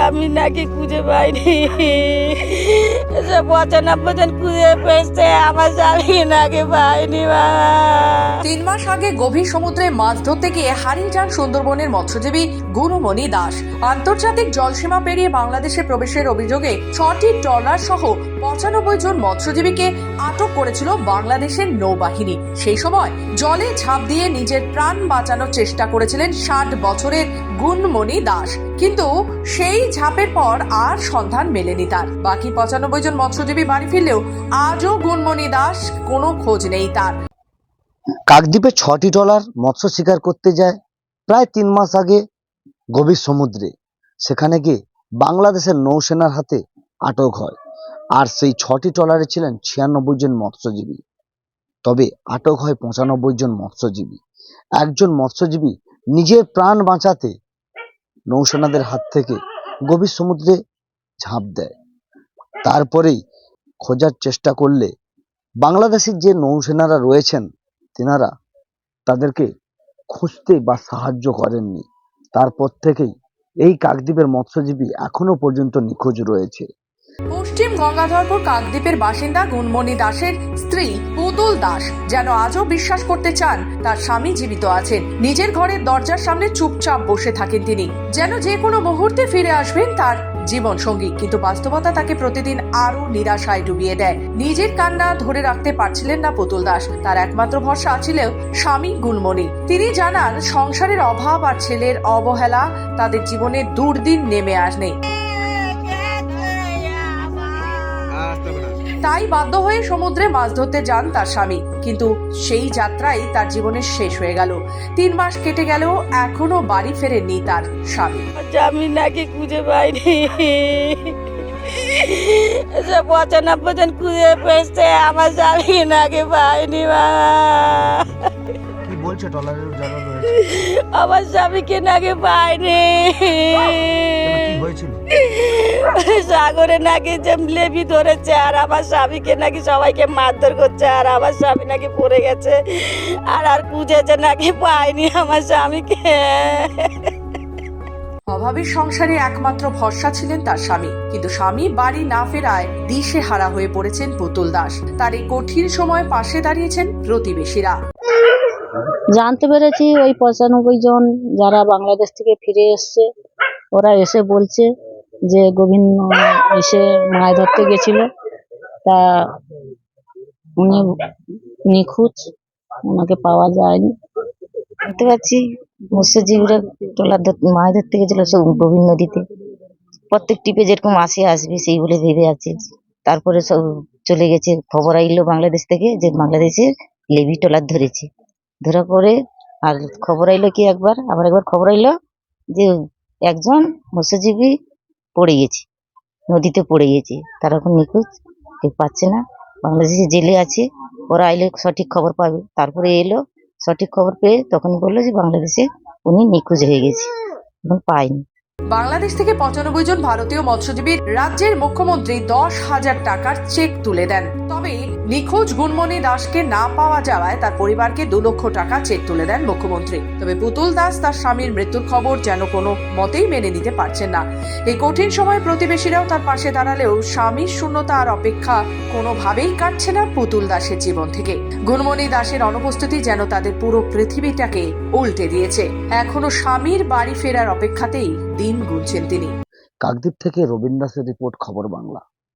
স্বামী নাকি খুঁজে পাইনি। সে পঁচানব্বই জন খুঁজে পেয়েছে, আমার স্বামী নাকি পাইনি তিন মাস আগে গভীর সমুদ্রে মাছ ধরতে গিয়ে হারিয়ে যান সুন্দরবনের মৎস্যজীবী গুরুমণি দাস। আন্তর্জাতিক জলসীমা পেরিয়ে বাংলাদেশে প্রবেশের অভিযোগে ছটি ট্রলার সহ পঁচানব্বই জন মৎস্যজীবীকে আটক করেছিল বাংলাদেশের নৌবাহিনী। সেই সময় জলে ঝাঁপ দিয়ে নিজের প্রাণ বাঁচানোর চেষ্টা করেছিলেন ষাট বছরের গুণমণি দাস। কিন্তু সেই ঝাঁপের পর আর সন্ধান মেলেনি তার। বাকি পঁচানব্বই জন মৎস্যজীবী বাড়ি ফিরলেও আজও গুণমণি দাস কোনো খোঁজ নেই তার। কাকদ্বীপে ছটি ট্রলার মৎস্য শিকার করতে যায় প্রায় তিন মাস আগে গভীর সমুদ্রে। সেখানে গিয়ে বাংলাদেশের নৌসেনার হাতে আটক হয়। আর সেই ছটি ট্রলারে ছিলেন ছিয়ানব্বই জন মৎস্যজীবী। তবে আটক হয় পঁচানব্বই জন মৎস্যজীবী। একজন মৎস্যজীবী নিজের প্রাণ বাঁচাতে নৌসেনাদের হাত থেকে গভীর সমুদ্রে ঝাঁপ দেয়। তারপরেই খোঁজার চেষ্টা করলে বাংলাদেশের যে নৌসেনারা রয়েছেন, তেনারা তাদেরকে খুঁজতে বা সাহায্য করেননি। তারপর থেকেই এই কাকদ্বীপের মৎস্যজীবী এখনও পর্যন্ত নিখোঁজ রয়েছে। পশ্চিম গঙ্গাধরপুর কাকদ্বীপের বাসিন্দা গুণমণি দাসের স্ত্রী পুতুল দাস যেন আজও বিশ্বাস করতে চান, তার স্বামী জীবিত আছেন। নিজের ঘরের দরজার সামনে চুপচাপ বসে থাকেন তিনি। যেন যে কোনো মুহূর্তে ফিরে আসবেন তার জীবন সঙ্গী, কিন্তু বাস্তবতা তাকে প্রতিদিন আরও নিরাশায় ডুবিয়ে দেয়। নিজের কান্না ধরে রাখতে পারছিলেন না পুতুল দাস। তার একমাত্র ভরসা ছিল স্বামী গুলমণি তিনি জানান, সংসারের অভাব আর ছেলের অবহেলা তাদের জীবনে দুর্দিন নেমে আসনে। তাই বাধ্য হয়ে সমুদ্রে মাছ ধরতে যান তার স্বামী। কিন্তু সেই যাত্রাই তার জীবনের শেষ হয়ে গেল। তিন মাস কেটে গেলেও এখনও বাড়ি ফেরেননি তার স্বামী। স্বামী নাকি খুঁজে পাইনি। সে জন খুঁজে পেয়েছে আমার স্বামী নাকি পাইনি বাবা কি বলছে? ট্রলারের যারা রয়েছে আমার স্বামীকে নাকি পাইনি? সাগরে নাকি যে লেবি ধরেছে আর আমার স্বামীকে নাকি সবাইকে মারধর করছে আর আমার স্বামী নাকি পড়ে গেছে আর আর খুঁজেছে নাকি পাইনি আমার স্বামীকে। অভাবের সংসারে একমাত্র ভরসা ছিলেন তার স্বামী কিন্তু স্বামী বাড়ি না ফেরায় দিশে হারা হয়ে পড়েছেন পুতুল দাস। তার এই কঠিন সময় পাশে দাঁড়িয়েছেন প্রতিবেশীরা। জানতে পেরেছি ওই পঁচানব্বই জন যারা বাংলাদেশ থেকে ফিরে এসছে ওরা এসে বলছে যে গোবিন্দ এসে মাছ ধরতে গেছিল, তা উনি নিখোঁজ ওনাকে পাওয়া যায়নি। জানতে পারছি মৎস্যজীবীরা ট্রলার মাছ ধরতে গেছিল সব গোবিন্দ নদীতে প্রত্যেক টিপে যেরকম আসে, আসবে, সেই বলে ভেবে আছে। তারপরে সব চলে গেছে। খবর আইলো বাংলাদেশ থেকে যে বাংলাদেশে লেবি ট্রলার ধরেছে। ধরা পরে আর খবর আইলো কি একবার? আবার একবার খবর আইলো যে একজন মৎস্যজীবী পড়ে গেছে, নদীতে পড়ে গেছে। তারা এখন নিখোঁজ, কেউ পাচ্ছে না। বাংলাদেশে জেলে আছে, ওরা আইলে সঠিক খবর পাবে। তারপরে এলো, সঠিক খবর পেয়ে তখনই বলল যে বাংলাদেশে উনি নিখোঁজ হয়ে গেছে, এখন পায়নি। বাংলাদেশ থেকে পঁচানব্বই জন ভারতীয় মৎস্যজীবীর রাজ্যের মুখ্যমন্ত্রী দশ হাজার টাকার চেক তুলে দেন। তবে নিখোঁজ গুণমণি দাসকে না পাওয়া যাওয়ায় তার পরিবারকে দু লক্ষ টাকা চেক তুলে দেন মুখ্যমন্ত্রী। তবে পুতুল দাস তার স্বামীর মৃত্যুর খবর যেন কোনো মতেই মেনে নিতে পারছেন না। এই কঠিন সময় প্রতিবেশীরাও তার পাশে দাঁড়ালেও স্বামীর শূন্যতা আর অপেক্ষা কোনোভাবেই কাটছে না পুতুল দাসের জীবন থেকে। গুণমণি দাসের অনুপস্থিতি যেন তাদের পুরো পৃথিবীটাকে উল্টে দিয়েছে। এখনও স্বামীর বাড়ি ফেরার অপেক্ষাতেই দিন গুনছেন তিনি। কাকদ্বীপ থেকে রবীন্দ্র দাসের রিপোর্ট, খবর বাংলা।